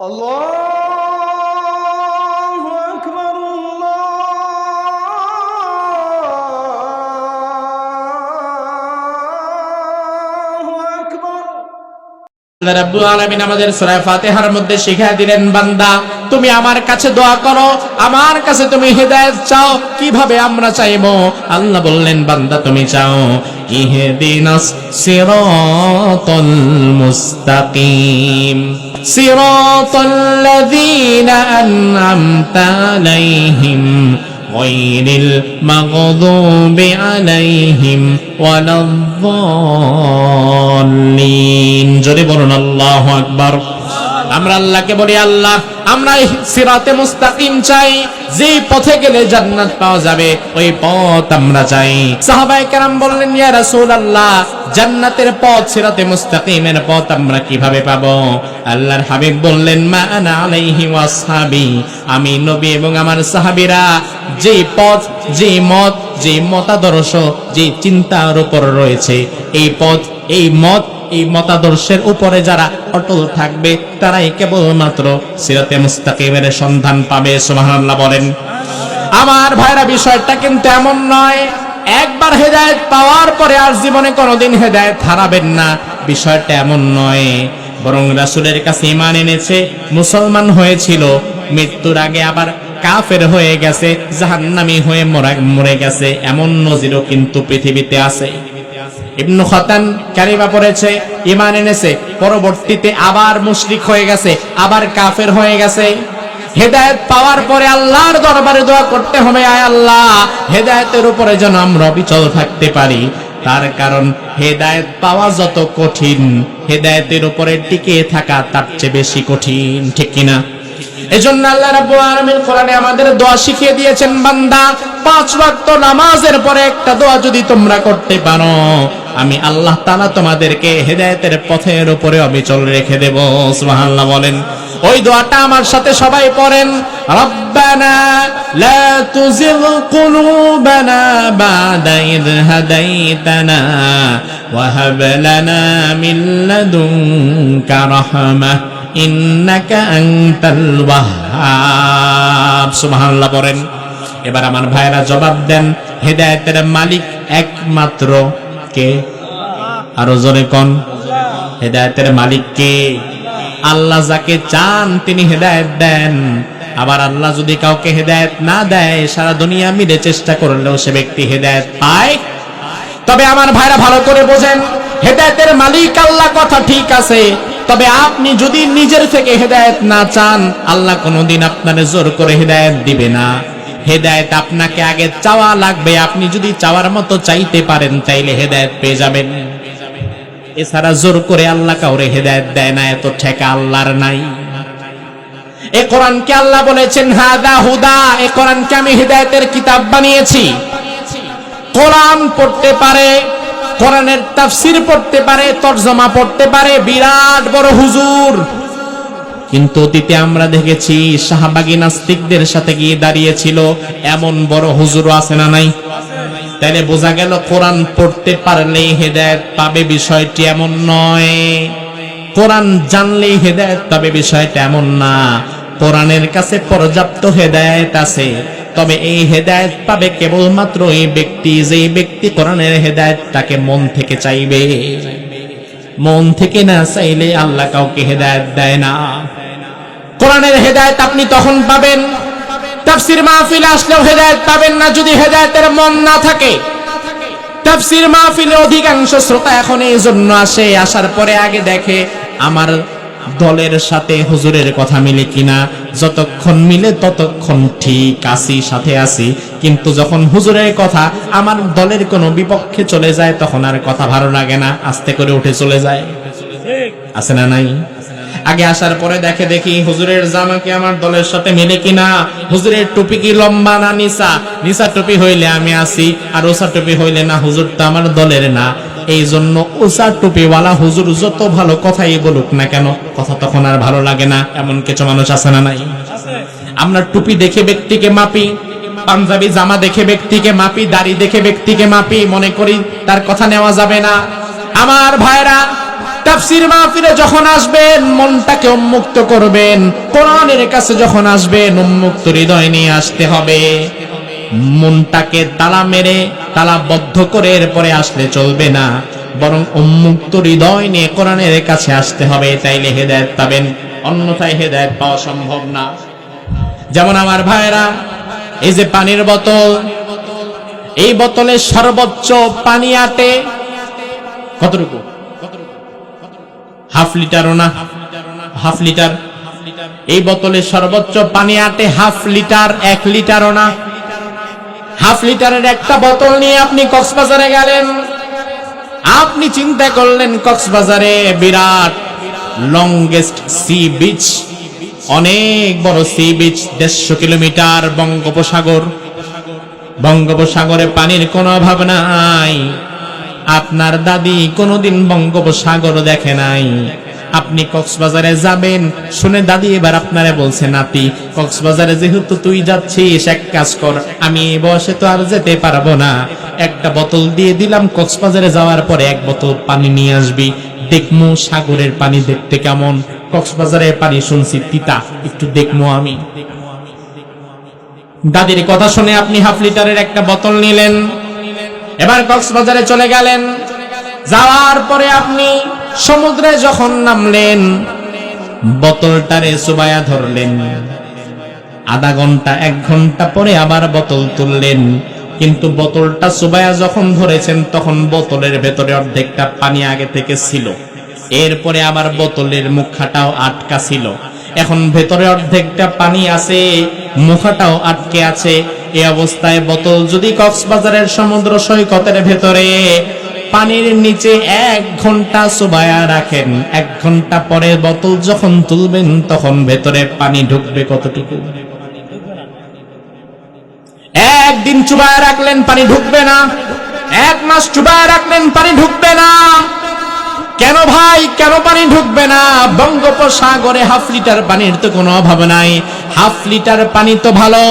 Allah! আমার কাছে দোয়া করো, আমার কাছে তুমি হেদায়েত চাও, কীভাবে আমরা চাইব? আল্লাহ বললেন, বান্দা, তুমি চাও, ইহদিনাস সিরাতাল মুস্তাকিম। সিরাতাল লাযীনা আন'আমতা আলাইহিম غير المغضوب عليهم ولا الضالين. جربنا الله أكبر. আমরা আল্লাহকে বলি আল্লাহ আমরা সিরাতে মুস্তাকিম চাই যে পথে গেলে জান্নাত পাওয়া যাবে, ওই পথ আমরা চাই। সাহাবায়ে কেরাম বললেন, ইয়া রাসূলুল্লাহ, জান্নাতের পথ সিরাতে মুস্তাকিমের পথ আমরা কীভাবে পাবো? আল্লাহর হাবিব বললেন, মা আনা আলাইহি ওয়াসহাবি আমি নবী এবং আমার সাহাবীরা যে পথ যে মত যে মতাদর্শ যে চিন্তার উপর রয়েছে, এই পথ, এই মত এই মতাদর্শের উপরে যারা অটল থাকবে, তারাই কেবলমাত্র সিরাতে মুস্তাকিমের সন্ধান পাবে, সুবহানাল্লাহ বলেন। আমার ভাইরা, বিষয়টা কিন্তু এমন নয়, একবার হেদায়েত পাওয়ার পরে আর জীবনে কোনোদিন হেদায়েত হারাবেন না, বিষয়টা এমন নয়। বরং রাসূলের কাছে ঈমান এনেছে, মুসলমান হয়েছিল, মৃত্যুর আগে আবার কাফের হয়ে গেছে, জাহান্নামী হয়ে মরা, মরে গেছে, এমন নজিরও কিন্তু পৃথিবীতে আছে। ইবনু খতান কালিমা পড়েছে ইমান এনেছে, পরবর্তীতে আবার মুশরিক হয়ে গেছে, আবার কাফের হয়ে গেছে। হেদায়েত পাওয়ার পরে আল্লাহর দরবারে দোয়া করতে হবে, আয় আল্লাহ, হেদায়েতের উপরে যেন আমরা অবিচল থাকতে পারি। তার কারণ, হেদায়েত পাওয়া যত কঠিন, হেদায়েতের উপরে টিকে থাকা তার চেয়ে বেশি কঠিন, ঠিক কিনা? এজন্য আল্লাহ রাব্বুল আলামিন কোরআনে আমাদের দোয়া শিখিয়ে দিয়েছেন, বান্দা, পাঁচ ওয়াক্ত নামাজের পরে একটা দোয়া যদি তোমরা করতে পারো আমি আল্লাহ তাআলা তোমাদেরকে হেদায়েতের পথের উপরে অবিচল রেখে দেব। সুবহানাল্লাহ বলেন, ওই দোয়াটা আমার সাথে সবাই পড়েন। লা তুজিগ কুলুবানা বাদা ইদ হাদাইতানা ওয়া হাব লানা লাদুনকা রাহমাহ ইন্নাকা আনতাল ওয়াহ্হাব সুবহানাল্লাহ পড়েন। এবার আমার ভাইরা জবাব দেন, হেদায়েতের মালিক একমাত্র কে আরও জোরে কোন, হেদায়েতের মালিক কে আল্লাহ যাকে চান তিনি হেদায়েত দেন। আবার আল্লাহ যদি কাউকে হেদায়েত না দেয়, সারা দুনিয়া মিলে চেষ্টা করলেও সে ব্যক্তি হেদায়েত পায়। তবে আমার ভাইরা ভালো করে বোঝেন, হেদায়েতের মালিক আল্লাহ কথা ঠিক আছে। তবে আপনি যদি নিজের থেকে হেদায়েত না চান, আল্লাহ কোনোদিন আপনারে জোর করে হেদায়েত দিবে না। হেদায়েত আপনাকে আগে চাওয়া লাগবে। আপনি যদি চাওয়ার মতো চাইতে পারেন চাইলে হেদায়েত পেয়ে যাবেন। এছাড়া জোর করে আল্লাহ কাউরে হেদায়েত দেয় না, এত ঠেকা আল্লাহর নাই। এ কোরআনকে আল্লাহ বলেছেন, হাদা হুদা এ কোরআনকে আমি হেদায়েতের কিতাব বানিয়েছি। কোরআন পড়তে পারে, কোরআনের তাফসির পড়তে পারে, তর্জমা পড়তে পারে, বিরাট বড় হুজুর। কিন্তু অতীতে আমরা দেখেছি শাহবাগী নাস্তিকদের সাথে গিয়ে দাঁড়িয়েছিল এমন বড় হুজুরও আছে না নাই? তাইলে বোঝা গেল কোরআন পড়তে পারলেই হেদায়েত পাবে বিষয়টি এমন নয়। কোরআন জানলেই হেদায়েত পাবে বিষয়টা এমন না। কোরআনের কাছে পর্যাপ্ত হেদায়েত আছে। তবে এই হেদায়েত পাবে কেবলমাত্র এই ব্যক্তি যে ব্যক্তি কোরআনের হেদায়েত তাকে মন থেকে চাইবে। মন থেকে না চাইলে আল্লাহ কাউকে হেদায়েত দেয় না। কোরআনের হেদায়েত আপনি তখন পাবেন। তাফসির মাহফিল আসলেও হেদায়েত পাবেন না যদি হেদায়েতের মন না থাকে। তাফসির মাহফিলে অধিকাংশ শ্রোতা এখন এই জন্য আসে, আসার পরে আগে দেখে আমার দলের সাথে হুজুরের কথা মিলে কিনা। যতক্ষণ মিলে ততক্ষণ ঠিক আসি সাথে আসি কিন্তু যখন হুজুরের কথা আমার দলের কোনো বিপক্ষে চলে যায়, তখন আর কথা ভালো লাগে না, আস্তে করে উঠে চলে যায়। আছে না নাই? আগে আসার পরে দেখে দেখি হুজুরের জামা কি আমার দলের সাথে মিলে কিনা? হুজুরের টুপি কি লম্বা না নিসা নিসা টুপি হইলে আমি আসি, আর ওসা টুপি হইলে না হুজুর তো আমার দলের না। এই জন্য ওসা টুপিওয়ালা হুজুর যত ভালো কথাই বলুক না কেন, কথা তখন আর ভালো লাগে না। এমন কিছু মানুষ আছে না নাই? আমরা টুপি দেখে ব্যক্তিকে মাপি, পাঞ্জাবি জামা দেখে ব্যক্তিকে মাপি, দাড়ি দেখে ব্যক্তিকে মাপি, মনে করি তার কথা নেওয়া যাবে না। আমার ভাইরা তাফসির মাহফিলে যখন আসবেন, মনটাকে উন্মুক্ত করবেন। কোরআনের কাছে যখন আসবেন, উন্মুক্ত হৃদয় নিয়ে আসতে হবে। মনটাকে তালা মেরে, তালা বদ্ধ করে এরপরে আসলে চলবে না। বরং উন্মুক্ত হৃদয় নিয়ে কোরআনের কাছে আসতে হবে, তাইলে হেদায়েত পাবেন। অন্যথায় হেদায়েত পাওয়া সম্ভব না। যেমন আমার ভাইরা এই যে পানির বোতল, এই বোতলে সর্বোচ্চ পানি আটে কতটুকু? হাফ লিটারও না, হাফ লিটার। এই বোতলে সর্বোচ্চ পানি আটে হাফ লিটার, এক লিটারও না। হাফ লিটারের একটা বোতল নিয়ে আপনি কক্সবাজারে গেলেন। আপনি চিন্তা করলেন কক্সবাজারে বিরাট লংগেস্ট সি বিচ অনেক বড় সি বিচ দেড়শো কিলোমিটার বঙ্গোপসাগর। বঙ্গোপসাগরে পানির কোনো অভাব নাই। আপনার দাদি কোনোদিন বঙ্গোপসাগর দেখে নাই। আপনি কক্সবাজারে যাবেন। শুনে দাদি এবার আপনারে বলছে, নাতি, কক্সবাজারে যেহেতু তুই যাচ্ছিস, এক কাজ কর, আমি এই বয়সে তো আর যেতে পারব না। একটা বোতল দিয়ে দিলাম, কক্সবাজারে যাওয়ার পরে এক বোতল পানি নিয়ে আসবি। দেখমু সাগরের পানি দেখতে কেমন। কক্সবাজারের পানি শুনছি, তিতা, একটু দেখমু আমি। দাদির কথা শুনে আপনি হাফ লিটারের একটা বোতল নিলেন। এবার কক্সবাজারে চলে গেলেন। যাওয়ার পরে আপনি সমুদ্রে যখন নামলেন, বোতলটারে সুবায়া ধরলেন। আধা ঘণ্টা, এক ঘণ্টা পরে আবার বোতল তুললেন। কিন্তু বোতলটা সুবায়া যখন ধরেছেন, তখন বোতলের ভেতরে অর্ধেকটা পানি আগে থেকে ছিল। এরপরে আবার বোতলের মুখাটাও আটকা ছিল। এখন ভেতরে অর্ধেকটা পানি আছে, মুখাটাও আটকে আছে। এই অবস্থায় বোতল যদি কক্সবাজারের সমুদ্র সৈকতের ভেতরে পানির নিচে এক ঘণ্টা সুবায়া রাখেন, এক ঘণ্টা পরে বোতল যখন তুলবেন তখন ভেতরে পানি ঢুকবে কতটুকু? একদিন চুবায় রাখলেন পানি ঢুকবে না, এক মাস চুবায় রাখলেন পানি ঢুকবে না। কেন ভাই, কেন পানি ঢুকবে না? বঙ্গোপসাগরে হাফ লিটার পানির তো কোনো অভাব নাই। হাফ লিটার পানি তো ভালো।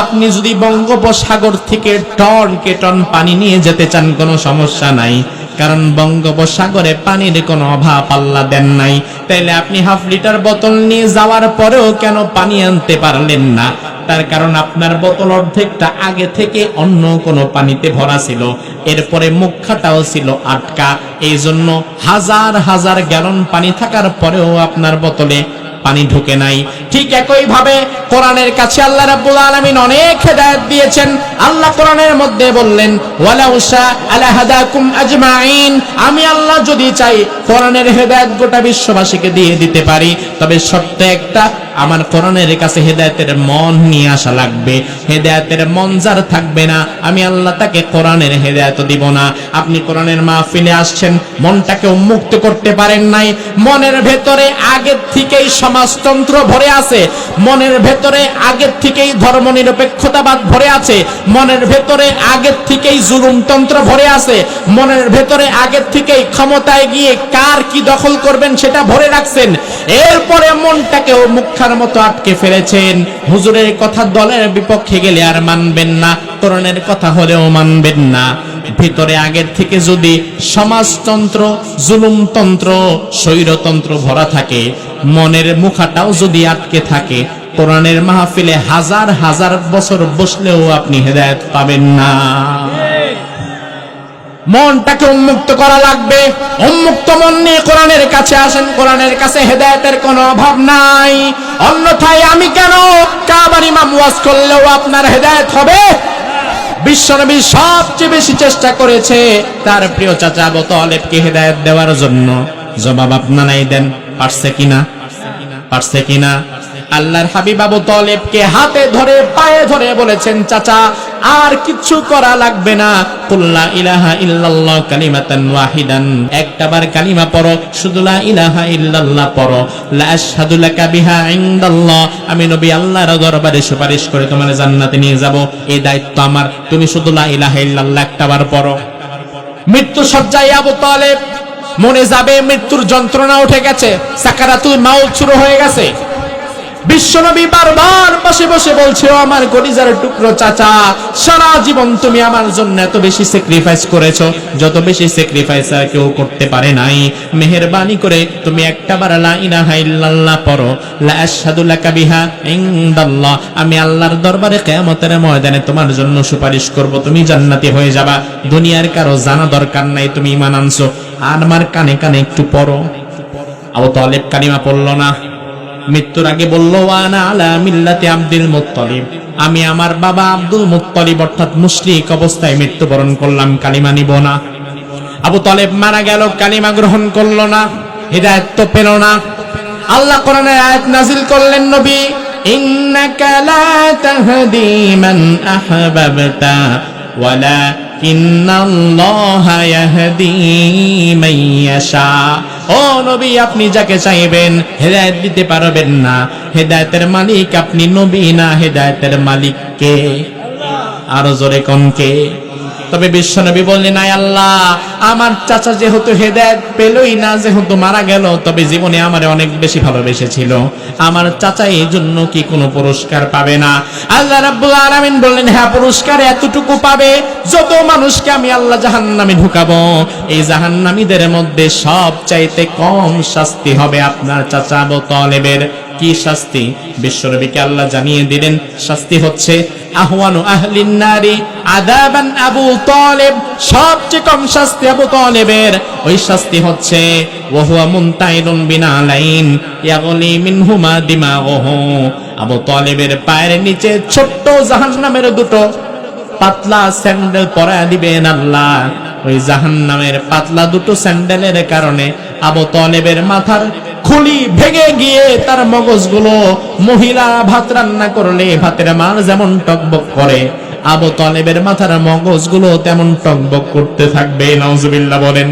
আপনি যদি বঙ্গোপসাগর থেকে টন কে টন পানি নিয়ে যেতে চান, কোনো সমস্যা নাই। কারণ বঙ্গোপসাগরে পানির কোনো অভাব আল্লাহ দেন নাই। তাইলে আপনি হাফ লিটার বোতল নিয়ে যাওয়ার পরেও কেন পানি আনতে পারলেন না? তার কারণ আপনার বোতল অর্ধেকটা আগে থেকে অন্য কোনো পানিতে ভরা ছিল। এরপরে মুখাটাও ছিল আটকা। এই জন্য হাজার হাজার গ্যালন পানি থাকার পরেও আপনার বোতলে পানি ঢুকে নাই। ঠিক একই ভাবে কোরআনের কাছে আল্লাহ রাব্বুল আলামিন অনেক হেদায়েত দিয়েছেন। আল্লাহ কোরআনের মধ্যে বললেন, ওয়ালাউ শা আলা হাদাকুম আজমাইন আমি আল্লাহ যদি চাই কোরআনের হেদায়েত গোটা বিশ্ববাসীকে দিয়ে দিতে পারি, তবে শর্ত একটা, আমার কোরআনের কাছে হেদায়েতের মন নিয়ে আসা লাগবে। হেদায়েতের মন যার থাকবে না, আমি আল্লাহ তাকে কোরআনের হেদায়েত দিব না। আপনি কোরআনের মাহফিলে আসছেন মনটাকে উন্মুক্ত করতে পারেন নাই। মনের ভেতরে আগের থেকেই সমাজতন্ত্র ভরে আছে, মনের ভেতরে আগের থেকেই ধর্মনিরপেক্ষতাবাদ ভরে আছে, মনের ভেতরে আগের থেকেই জুলুমতন্ত্র ভরে আছে, মনের ভেতরে আগের থেকেই ক্ষমতায় গিয়ে কার কি দখল করবেন সেটা ভরে রাখছেন। এরপরে মনটাকেও মুখার মতো আটকে ফেলেছেন। হুজুরের কথা দলের বিপক্ষে গেলে আর মানবেন না কোরআনের কথা হলেও মানবেন না। ভিতরে আগের থেকে যদি সমাজতন্ত্র, জুলুমতন্ত্র, স্বৈরতন্ত্র ভরা থাকে মনের মুখাটাও যদি আটকে থাকে, কোরআনের মাহফিলে হাজার হাজার বছর বসলেও আপনি হেদায়ত পাবেন না। মনটাকে উন্মুক্ত করা লাগবে। উন্মুক্ত মন নিয়ে কোরআনের কাছে আসেন, কোরআনের কাছে হেদায়তের কোনো অভাব নাই। অন্যথায় আমি কেন কাবার ইমাম ওয়াজ করলেও আপনার হেদায়ত হবে? বিশ্বনবী সবচেয়ে বেশি চেষ্টা করেছে তার প্রিয় চাচা আবু তালেবকে হেদায়েত দেওয়ার জন্য। জবাব আপনারাই দেন, পারছে কিনা? পারছে কিনা? আল্লাহর হাবিব আবু তালেবকে হাতে ধরে, পায়ে ধরে বলেছেন, চাচা, আর কিচ্ছু করা লাগবে না। কুল্লা ইলাহা ইল্লাল্লাহ কালিমাতান ওয়াহিদান। একটাবার কালিমা পড়ো, শুধু লা ইলাহা ইল্লাল্লাহ পড়ো। লা আশহাদু লাকা বিহা ইনদাল্লাহ। আমি নবী আল্লাহর দরবারে সুপারিশ করে তোমার জান্নাতে নিয়ে যাব। এই দায়িত্ব আমার। তুমি শুধু লা ইলাহা ইল্লাল্লাহ একটাবার পড়ো। মৃত্যু সজ্জায় আবু তালেব মনে যাবে মৃত্যুর যন্ত্রণা উঠে গেছে, সাকারাতুল মাউত শুরু হয়ে গেছে। বিশ্বনবী বারবার বসে বসে বলছে আমার গরিজার টুকরো চাচা, সারা জীবন তুমি আমার জন্য এত বেশি স্যাক্রিফাইস করেছ। যত বেশি স্যাক্রিফাইস আর কেউ করতে পারে নাই। মেহেরবানি করে তুমি একটা বার লা ইলাহা ইল্লাল্লাহ পড়ো। লা আশহাদু লাকা বিহা ইনদাল্লাহ। আমি আল্লাহর দরবারে কিয়ামতের ময়দানে তোমার জন্য সুপারিশ করব, তুমি জান্নাতি হয়ে যাবা। দুনিয়ার কারও জানা দরকার নাই, তুমি ঈমান আনছো। আর আমার কানে কানে একটু পড়ো। আবু তালেব কালিমা পড়ল না। মৃত্যুর আগে বলল, ওয়ানা আলা মিল্লাতে আব্দুল মুত্তালিব। আমি আমার বাবা আব্দুল মুত্তালিব অর্থাৎ মুশরিক অবস্থায় মৃত্যুবরণ করলাম, কালিমা নিব না। আবু তালেব মারা গেল, কালিমা গ্রহণ করল না, হৃদায়ত তো পেল না। আল্লাহ কোরআনের আয়াত নাজিল করলেন, নবী, ইন্নাকা লা তাহদি মান আহবাবতা ইয়াশা ও নবী, আপনি যাকে চাইবেন হেদায়েত দিতে পারবেন না। হেদায়েতের মালিক আপনি নবী না, হেদায়তের মালিক কে? আরও জোরে কোন কে? তবে বিশ্বনবী বললেন, আয় আল্লাহ, আমার চাচা যেহেতু হেদায়েত পেলই না, যেহেতু মারা গেল, তবে জীবনে আমারে অনেক বেশি ভালোবেসেছিল। আমার চাচা এই জন্য কি কোনো পুরস্কার পাবে না? আল্লাহ রাব্বুল আলামিন বললেন হ্যাঁ পুরস্কার এতটুকু পাবে যত মানুষকে আমি আল্লাহ জাহান্নামে ঢুকাবো। এই জাহান্নামীদের মধ্যে সব চাইতে কম শাস্তি হবে আপনার চাচা আবু তালেবের। কি শাস্তি? বিশ্বনবীকে আল্লাহ জানিয়ে দিলেন, শাস্তি হচ্ছে, আহওয়ানু আহলিন নারী আদাবান আবু তালেব, সবচেয়ে কম শাস্তি আবু তালেবের। ওই শাস্তি হচ্ছে, ওহুয়া মুনতাইরুন বিনালাইন ইয়াগলি মিনহুমা দিমাগুহু। আবু তালেবের পায়ের নিচে ছোট্ট জাহান্নামের দুটো পাতলা স্যান্ডেল পরায় দিবেন আল্লাহ। ওই জাহান্নামের পাতলা দুটো স্যান্ডেলের কারণে আবু তলেবের মাথার খুলি ভেঙে গিয়ে তার মগজগুলো মহিলা ভাত রান্না করলে ভাতের মার যেমন টকবক করে, আবু তলেবের মাথার মগজগুলো তেমন টকবক করতে থাকবে। নজবিল্লা বলেন